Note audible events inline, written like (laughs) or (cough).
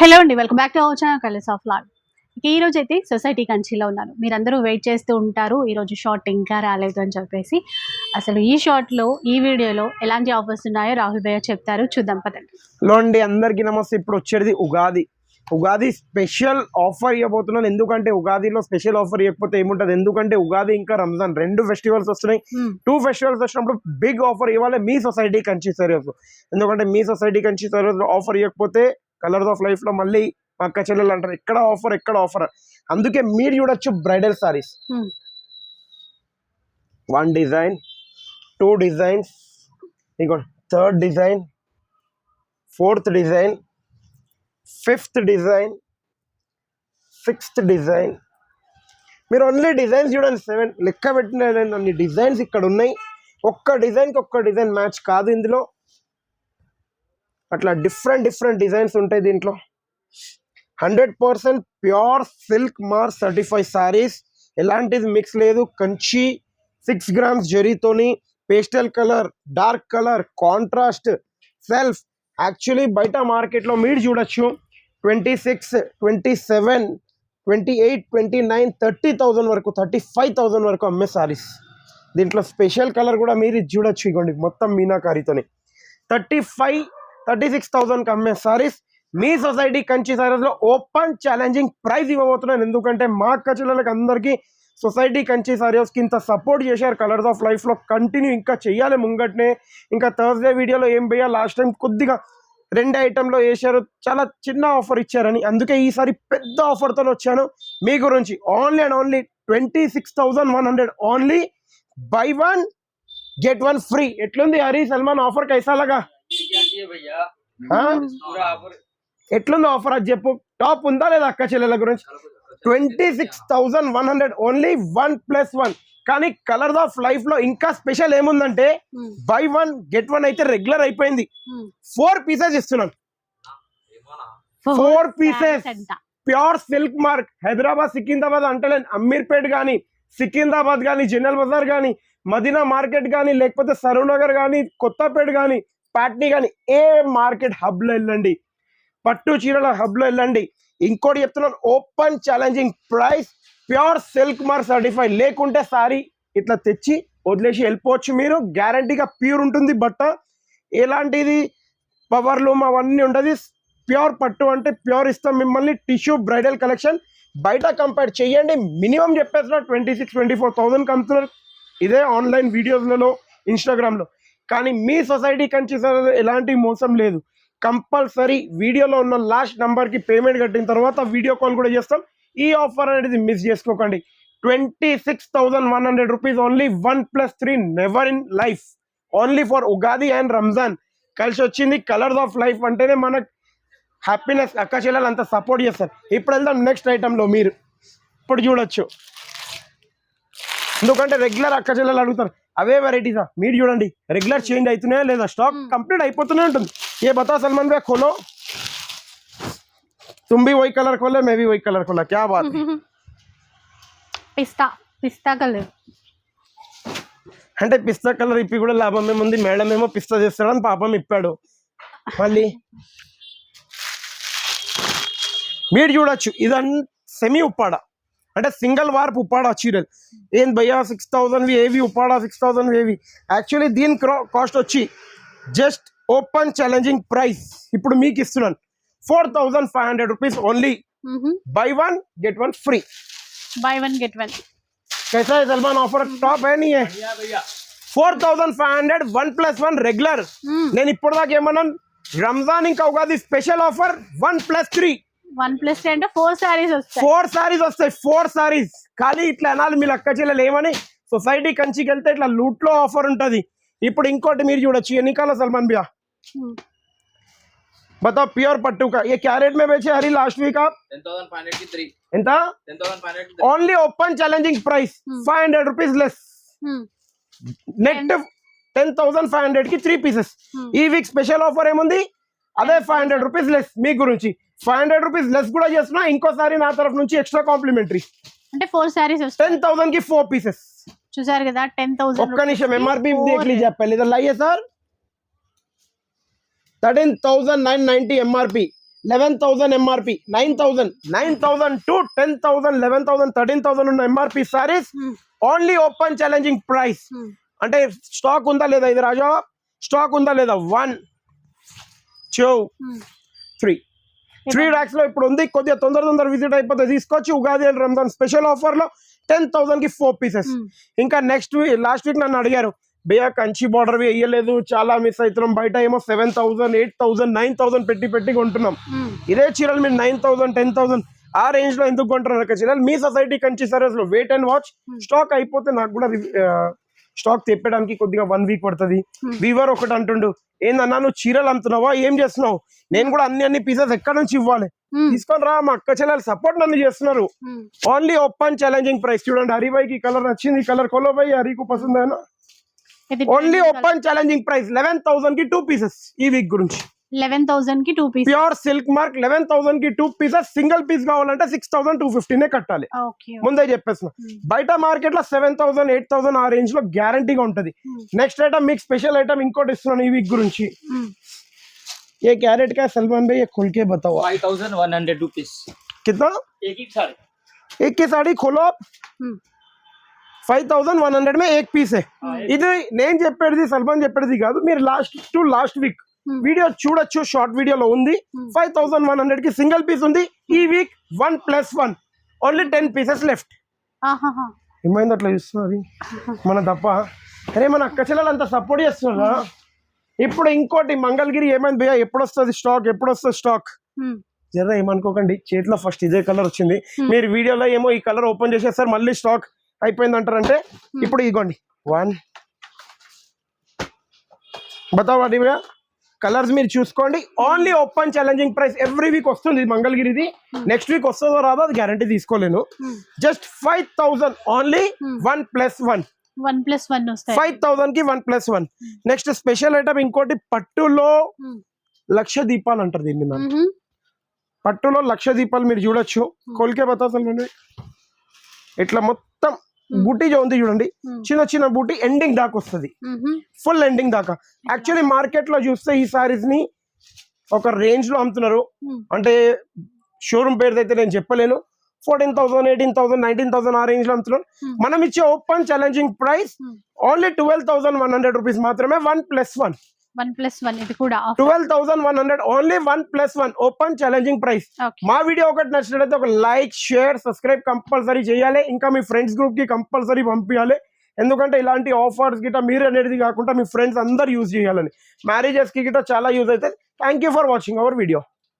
Hello అండి welcome back to our channel colours of lord. ఈ రోజు అయితే సొసైటీ కంచిలో ఉన్నాను మీరందరూ వెయిట్ చేస్తూ ఉంటారు ఈ రోజు షార్ట్ ఇంకా రాలేదు అని చెప్పేసి. అసలు ఈ షార్ట్లో ఈ వీడియోలో ఎలాంటి ఆఫర్స్ ఉన్నాయో రాహుల్ భయ్య చెప్తారు చూద్దాం పదండి. హలో అండి అందరికీ నమస్తే. ఇప్పుడు వచ్చేది ఉగాది. ఉగాది స్పెషల్ ఆఫర్ ఇవ్వబోతున్నాను ఎందుకంటే ఉగాదిలో స్పెషల్ ఆఫర్ ఇవ్వకపోతే ఏముంటది? ఎందుకంటే ఉగాది ఇంకా రంజాన్ రెండు ఫెస్టివల్స్ వస్తున్నాయి. టూ ఫెస్టివల్స్ వచ్చినప్పుడు బిగ్ ఆఫర్ ఇవ్వాలి మీ సొసైటీ కంచి సర్వీస్. ఎందుకంటే మీ సొసైటీ కంచి సర్వీస్ ఆఫర్ ఇవ్వకపోతే కలర్స్ ఆఫ్ లైఫ్లో మళ్ళీ మా అక్క చెల్లెలు అంటారు. ఎక్కడ ఆఫర్ ఎక్కడ ఆఫర్ అందుకే మీరు చూడొచ్చు bridal saris. One design two designs ఇంకో third design fourth design fifth design sixth design మీరు ఓన్లీ డిజైన్స్ చూడండి సెవెన్ లెక్క పెట్టిన అన్ని డిజైన్స్ ఇక్కడ ఉన్నాయి. ఒక్క డిజైన్కి ఒక్క డిజైన్ మ్యాచ్ కాదు ఇందులో. అట్లా డిఫరెంట్ డిఫరెంట్ డిజైన్స్ ఉంటాయి దీంట్లో. Hundred percent pure silk mark certify saris ఎలాంటిది మిక్స్ లేదు. Kanchi six grams జరీతోని pastel colour dark colour contrast self actually బయట మార్కెట్లో మీరు చూడొచ్చు. Twenty six twenty seven twenty eight twenty nine thirty thousand వరకు థర్టీ ఫైవ్ థౌజండ్ వరకు అమ్మే సారీస్ దీంట్లో స్పెషల్ కలర్ కూడా మీరు ఇది చూడొచ్చు ఇగోండి మొత్తం మీనాకారితోని. థర్టీ ఫైవ్ థర్టీ సిక్స్ థౌజండ్కి అమ్మే సారీస్ మీ సొసైటీ కంచి సారీస్లో ఓపెన్ ఛాలెంజింగ్ ప్రైజ్ ఇవ్వబోతున్నాను. ఎందుకంటే మా కచులకు అందరికీ సొసైటీ కంచి సారీస్కి ఇంత సపోర్ట్ చేశారు కలర్స్ ఆఫ్ లైఫ్లో కంటిన్యూ ఇంకా చెయ్యాలి ముంగట్నే. ఇంకా థర్స్డే వీడియోలో ఏం పోయా? లాస్ట్ టైం కొద్దిగా రెండు ఐటెంలో వేశారు. చాలా చిన్న ఆఫర్ ఇచ్చారని. అందుకే ఈసారి పెద్ద ఆఫర్తో వచ్చాను. మీ గురించి only and only twenty six thousand one hundred only buy one get one free ఎట్లుంది హరి? సల్మాన్ ఆఫర్ కైసాలగా ఎట్లుంది ఆఫర్ అది చెప్పు. టాప్ ఉందా లేదా అక్క చెల్లెల గురించి? Twenty six thousand one hundred only one plus one కానీ కలర్స్ ఆఫ్ లైఫ్లో ఇంకా స్పెషల్ ఏముందంటే Hmm. Buy one get one అయితే రెగ్యులర్ అయిపోయింది. Hmm. ఫోర్ పీసెస్ ఇస్తున్నాను. Four Four sarees pieces. అంట. Pure silk mark Hyderabad Secunderabad అంటలేను అమీర్పేట్ కానీ సికింద్రాబాద్ కానీ జనరల్ బజార్ కానీ మదీనా మార్కెట్ కానీ లేకపోతే సరూర్ నగర్ కానీ కొత్తపేట కానీ పాట్నీ కానీ ఏ మార్కెట్ హబ్లో వెళ్ళండి. పట్టు చీరల హబ్లో వెళ్ళండి. ఇంకోటి చెప్తున్నాను open challenging price pure silk mark certified లేకుంటే సారీ ఇట్లా తెచ్చి వదిలేసి వెళ్ళిపోవచ్చు మీరు. గ్యారంటీగా ప్యూర్ ఉంటుంది బట్ట. ఎలాంటిది? పవర్ లూమ్ అవన్నీ ఉండదు. ప్యూర్ పట్టు అంటే ప్యూర్ ఇస్తాం మిమ్మల్ని. టిష్యూ బ్రైడల్ కలెక్షన్ బయట కంపేర్ చేయండి. Minimum చెప్పేస్తున్నా twenty six twenty four thousand కమ్ముతున్నారు. ఇదే ఆన్లైన్ వీడియోస్లలో ఇన్స్టాగ్రామ్లో కానీ మీ సొసైటీ కంచి సార్ ఎలాంటి మోసం లేదు. కంపల్సరీ వీడియోలో ఉన్న లాస్ట్ నెంబర్కి పేమెంట్ కట్టిన తర్వాత వీడియో కాల్ కూడా చేస్తాం. ఈ ఆఫర్ అనేది మిస్ చేసుకోకండి. Twenty six thousand one hundred rupees only one plus three never in life. Only for Ugadi and Ramzan. కలిసి వచ్చింది కలర్స్ ఆఫ్ లైఫ్ అంటేనే మనకు హ్యాపీనెస్ అక్క చెల్లెలు అంత సపోర్ట్ చేస్తారు. ఇప్పుడు వెళ్దాం నెక్స్ట్ ఐటెంలో మీరు. ఇప్పుడు చూడొచ్చు. ఎందుకంటే రెగ్యులర్ అక్క చెల్లెలు అడుగుతారు అవే వెరైటీసా మీరు చూడండి రెగ్యులర్ చేంజ్ అవుతున్నాయా లేదా స్టాక్ Hmm. కంప్లీట్ అయిపోతూనే ఉంటుంది ఏ బతా సల్మాన్ భయ్యా खोलो तुम भी वही कलर खोले मैं भी वही कलर खोला क्या बात है (laughs) పిస్తా పిస్తా కలర్ అంటే పిస్తా కలర్ ఇప్పి కూడా లాభం ఏముంది మేడం ఏమో పిస్తా చేస్తాడని పాపం ఇప్పాడు మళ్ళీ మీరు చూడొచ్చు ఇదన్ సెమీ ఉప్పాడ అంటే సింగిల్ వార్ప్ ఉప్పాడ చీరలు ఏం భయ్యా సిక్స్ థౌజండ్ ఏవి ఉప్పాడ సిక్స్ థౌజండ్ ఏవి యాక్చువల్లీ దీని కాస్ట్ వచ్చి జస్ట్ ఓపెన్ ఛాలెంజింగ్ ప్రైస్ ఇప్పుడు మీకు ఇస్తున్నాను four thousand five hundred rupees only buy one get one free buy one get one कैसा है सलमान ऑफर टॉप है नहीं है भैया भैया four thousand five hundred one plus one regular నేను ఇప్పుడు దాకా ఏమన్నాను రంజాన్ ఇంకా Ugadi special offer one plus three one plus అంటే ఫోర్ సారీస్ వస్తాయి ఫోర్ సారీస్ వస్తాయి ఫోర్ సారీస్ ఖాళీ ఇట్లా అనాలి మీరు అక్క చెల్లెలు ఏమని సొసైటీ కంచికి వెళ్తే ఇట్లా లూట్ లో ఆఫర్ ఉంటది ఇప్పుడు ఇంకోటి మీరు చూడొచ్చు ఎన్ని కాల సల్మాన్ భయ్యా Hmm. बताओ प्योर पट्टू का ये क्या रेट में बेचे हरी लास्ट वीक आप टेन थाउजेंड फाइव हंड्रेड की थ्री ఎంత टेन थाउजेंड फाइव हंड्रेड की only open challenging price Hmm. Five hundred rupees less Hmm. Net ten thousand five hundred కి త్రీ పీసెస్ Hmm. ఈ వీక్ స్పెషల్ ఆఫర్ ఏముంది అదే five hundred rupees less మీ గురించి five hundred rupees less కూడా చేస్తున్నా ఇంకోసారి నా తరఫు నుంచి ఎక్స్ట్రా కాంప్లిమెంటరీ అంటే ఫోర్ సారీస్ వస్తాయి టెన్ థౌసండ్ కి ఫోర్ పీసెస్ చూసారు కదా టెన్ థౌసండ్ ఒక్క నిమిషం ఎంఆర్పి देख लीजिए आप पहले इधर लाइए sir thirteen thousand nine ninety M R P eleven thousand MRP nine thousand nine thousand to ten thousand eleven thousand thirteen thousand ఉన్న MRP saris Hmm. Only open challenging price Hmm. అంటే stock ఉందా లేదా ఇది రాజా stock ఉందా లేదా one two Hmm. Three three ల్యాక్స్లో ఇప్పుడు ఉంది కొద్దిగా తొందర తొందర విజిట్ అయిపోతే తీసుకొచ్చి ఉగాది అండ్ రంజాన్ స్పెషల్ ఆఫర్లో టెన్ థౌసండ్కి ఫోర్ పీసెస్ Hmm. ఇంకా నెక్స్ట్ వీక్ లాస్ట్ వీక్ నన్ను అడిగారు భయ్యా కంచి బార్డర్ వేయలేదు చాలా మిస్ అవుతున్నాం బయట ఏమో seven thousand eight thousand nine thousand పెట్టి పెట్టి కొంటున్నాం Hmm. ఇదే చీరలు మీరు నైన్ థౌసండ్ టెన్ థౌసండ్ ఆ రేంజ్లో ఎందుకు కొంటున్నారు చీరలు మీ సొసైటీ కంచి సర్వీస్లో వెయిట్ అండ్ వాచ్. స్టాక్ అయిపోతే నాకు కూడా స్టాక్ తెప్పడానికి కొద్దిగా వన్ వీక్ పడుతుంది. Hmm. వీవర్ ఒకటి అంటుండు ఏందన్నా నువ్వు చీరలు అమ్ముతున్నావా? ఏం చేస్తున్నావు? నేను కూడా అన్ని అన్ని పీసెస్ ఎక్కడ నుంచి ఇవ్వాలి? Hmm. తీసుకొని రా మా అక్క చెల్లెలు సపోర్ట్ నన్ను చేస్తున్నారు. Hmm. Only open challenging price చూడండి హరిబాయికి కలర్ నచ్చింది. కలర్ కొలో భాయ్ హరికి పసంద్ అయినా ఇది only open challenging price eleven థౌసండ్కి two pieces ఈ వీక్ గురించి. లెవెన్ థౌసండ్ కి two piece pure silk mark eleven thousand కి టూ పీసెస్ సింగిల్ పీస్ కావాలంటే సిక్స్ థౌసండ్ టూ ఫిఫ్టీనే కట్టాలి ఓకే ముందే చెప్పేసిన Hmm. బయట మార్కెట్ లో సెవెన్ థౌసండ్ ఎయిట్ థౌసండ్ ఆ రేంజ్ లో గ్యారంటీగా ఉంటది Hmm. నెక్స్ట్ ఐటమ్ మీకు స్పెషల్ ఐటమ్ ఇంకోటి ఇస్తున్నాను ఈ వీక్ గురించి Hmm. ये कैरेट का है सलमान भाई ये खुल के बताओ five thousand one hundred rupees कितना एक ही साड़ी एक की साड़ी खोलो आप Hmm. Five thousand one hundred మే ఏక్ పీస్ ఇది నేను చెప్పేది సల్మాన్ చెప్పేది కాదు మీరు last to last week Hmm. video చూడొచ్చు షార్ట్ వీడియోలో ఉంది. Hmm. ఫైవ్ థౌసండ్ వన్ హండ్రెడ్కి సింగిల్ పీస్ ఉంది. ఈ week one plus one. Only ten pieces left. ఏమైంది అట్లా చూస్తున్నది మన తప్ప అరే మన అక్క చెల్లెలు అంత సపోర్ట్ చేస్తున్నారా ఇప్పుడు ఇంకోటి మంగళగిరి ఏమైంది భయ్యా? ఎప్పుడు వస్తుంది స్టాక్ ఎప్పుడు వస్తుంది స్టాక్ Hmm. జర ఏమనుకోకండి. చేతిలో ఫస్ట్ ఇదే కలర్ వచ్చింది. Hmm. మీరు వీడియోలో ఏమో ఈ కలర్ ఓపెన్ చేసేస్తారు మళ్ళీ స్టాక్ అయిపోయింది అంటారంటే ఇప్పుడు ఇగోండి. వన్ బతావా భయ్యా కలర్స్ మీరు చూసుకోండి. Only open challenging price every week వస్తుంది మంగళగిరిది. నెక్స్ట్ వీక్ వస్తుందో రాదో అది గ్యారంటీ తీసుకోలేను. Hmm. Just five thousand only Hmm. One plus one one plus one five థౌసండ్కి one plus one next special item ఇంకోటి పట్టులో Hmm. లక్ష దీపాలు అంటారు దీన్ని మ్యామ్. పట్టులో లక్ష దీపాలు మీరు చూడొచ్చు. కోల్కే బతాసలు ఇట్లా మొత్తం బూటీ జో ఉంది చూడండి. చిన్న చిన్న బూటీ ఎండింగ్ దాకా వస్తుంది. ఫుల్ ఎండింగ్ దాకా యాక్చువల్లీ మార్కెట్లో చూస్తే ఈ సారీస్ని ఒక రేంజ్లో అమ్ముతున్నారు. అంటే షోరూమ్ పేరు అయితే నేను చెప్పలేను fourteen thousand eighteen thousand nineteen thousand ఆ రేంజ్లో అమ్ముతున్నారు. మనం ఇచ్చే open challenging price. Only twelve thousand one hundred rupees మాత్రమే one plus one one plus one ఇది కూడా twelve thousand one hundred only one plus one open challenging price మా video ఒకటి నచ్చినట్లయితే ఒక లైక్ షేర్ సబ్స్క్రైబ్ కంపల్సరీ చేయాలి. ఇంకా మీ ఫ్రెండ్స్ గ్రూప్కి కంపల్సరీ పంపించాలి ఎందుకంటే ఇలాంటి ఆఫర్స్ గిట్ట మీరు అనేది కాకుండా మీ ఫ్రెండ్స్ అందరు యూజ్ చేయాలని. మ్యారేజెస్కి గిట్ట చాలా యూజ్ అవుతాయి. Thank you for watching our video